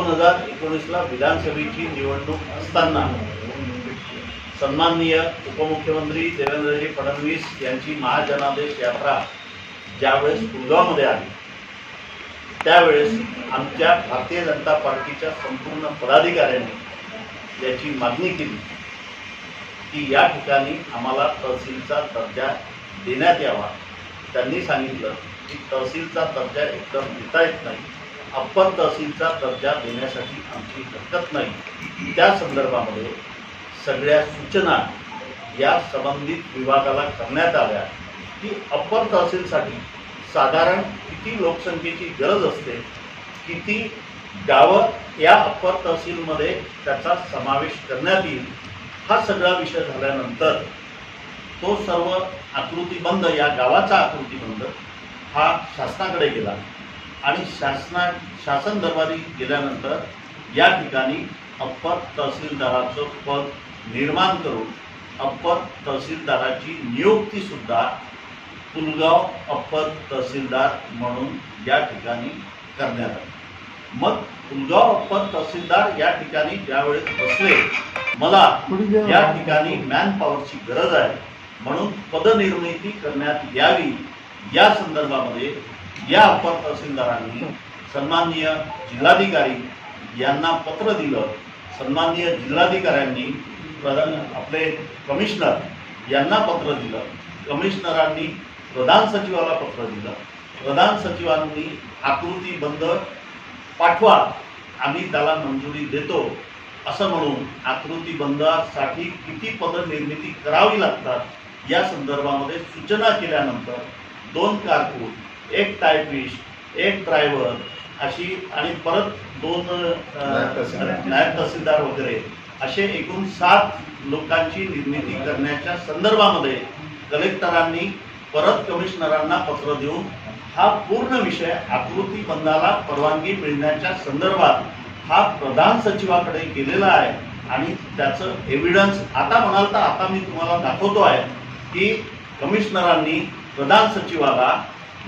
दोन हजार एकोणीसला विधानसभेची निवडणूक असताना सन्माननीय उपमुख्यमंत्री देवेंद्रजी फडणवीस यांची महाजनादेश यात्रा ज्यावेळेस कुलगावमध्ये आली त्यावेळेस आमच्या भारतीय जनता पार्टीच्या संपूर्ण पदाधिकाऱ्यांनी याची मागणी केली की या ठिकाणी आम्हाला तहसीलचा दर्जा देण्यात यावा. त्यांनी सांगितलं की तहसीलचा दर्जा एकदम देता येत नाही. अप्पर तहसीलचा दर्जा देण्यासाठी आमची हरकत नाही. त्या संदर्भामध्ये सगळ्या सूचना या संबंधित विभागाला करण्यात आल्या की अप्पर तहसीलसाठी साधारण किती लोकसंख्येची गरज असते किती गावं या अप्पर तहसीलमध्ये त्याचा समावेश करण्यात येईल हा सगळा विषय झाल्यानंतर तो सर्व आकृतीबंध या गावाचा आकृतीबंध हा शासनाकडे गेला. आणि शासना शासन दरबारी गेल्यानंतर या ठिकाणी अप्पर तहसीलदाराचं पद निर्माण करून अप्पर तहसीलदाराची नियुक्तीसुद्धा पुलगाव अप्पर तहसीलदार म्हणून या ठिकाणी करण्यात आली. मग पुलगाव अप्पर तहसीलदार या ठिकाणी ज्यावेळेस बसले मला या ठिकाणी मॅन पॉवरची गरज आहे म्हणून पदनिर्मिती करण्यात यावी या संदर्भामध्ये या अप्पर तहसीलदारांनी सन्माननीय जिल्हाधिकारी यांना पत्र दिलं. सन्माननीय जिल्हाधिकाऱ्यांनी प्रधान आपले कमिशनर यांना पत्र दिलं. कमिशनरांनी प्रधान सचिवाला पत्र दिलं. प्रधान सचिवांनी आकृती बंद पाठवा. आम्ही त्याला मंजुरी देतो. असं म्हणून आकृती बंदासाठी किती पदनिर्मिती करावी लागतात या संदर्भामध्ये सूचना केल्यानंतर दोन कारकून एक टायपिस्ट एक ड्रायव्हर अशी आणि परत दोन नायब तहसीलदार. नायब तहसीलदार वगैरे असे एकूण सात लोकांची निर्मिती करण्याच्या संदर्भामध्ये कलेक्टरांनी परत कमिशनरांना पत्र देऊन हा पूर्ण विषय आकृती बंदाला परवानगी मिळण्याच्या संदर्भात हा प्रधान सचिवाकडे गेलेला आहे आणि त्याचं एव्हिडन्स आता म्हणाल तर आता मी तुम्हाला दाखवतो आहे की कमिशनरांनी प्रधान सचिवाला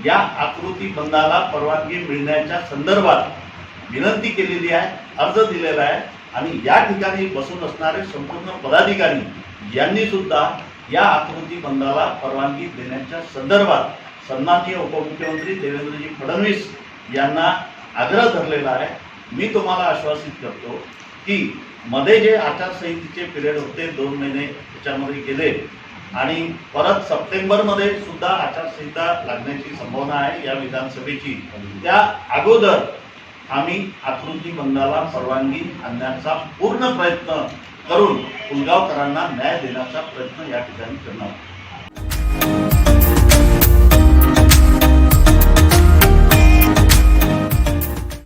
या आकृती बंदाला परवानगी मिळण्याच्या संदर्भात विनंती केलेली आहे अर्ज दिलेला आहे आणि या ठिकाणी बसून असणारे संपूर्ण पदाधिकारी यांनी सुद्धा या आकृती बंदाला परवानगी देण्याच्या संदर्भात सन्माननीय उपमुख्यमंत्री देवेंद्रजी फडणवीस यांना आग्रह धरलेला आहे. मी तुम्हाला आश्वासित करतो की मध्ये जे आचारसंहितेचे पिरियड होते दोन महिने त्याच्यामध्ये गेले आणि परत सप्टेंबरमध्ये सुद्धा आचारसंहिता लागण्याची संभावना आहे या विधानसभेची त्या अगोदर आम्ही आकृती बंदाला परवानगी आणण्याचा पूर्ण प्रयत्न करून पुलगावकरांना न्याय देण्याचा प्रयत्न या ठिकाणी करणार आहोत.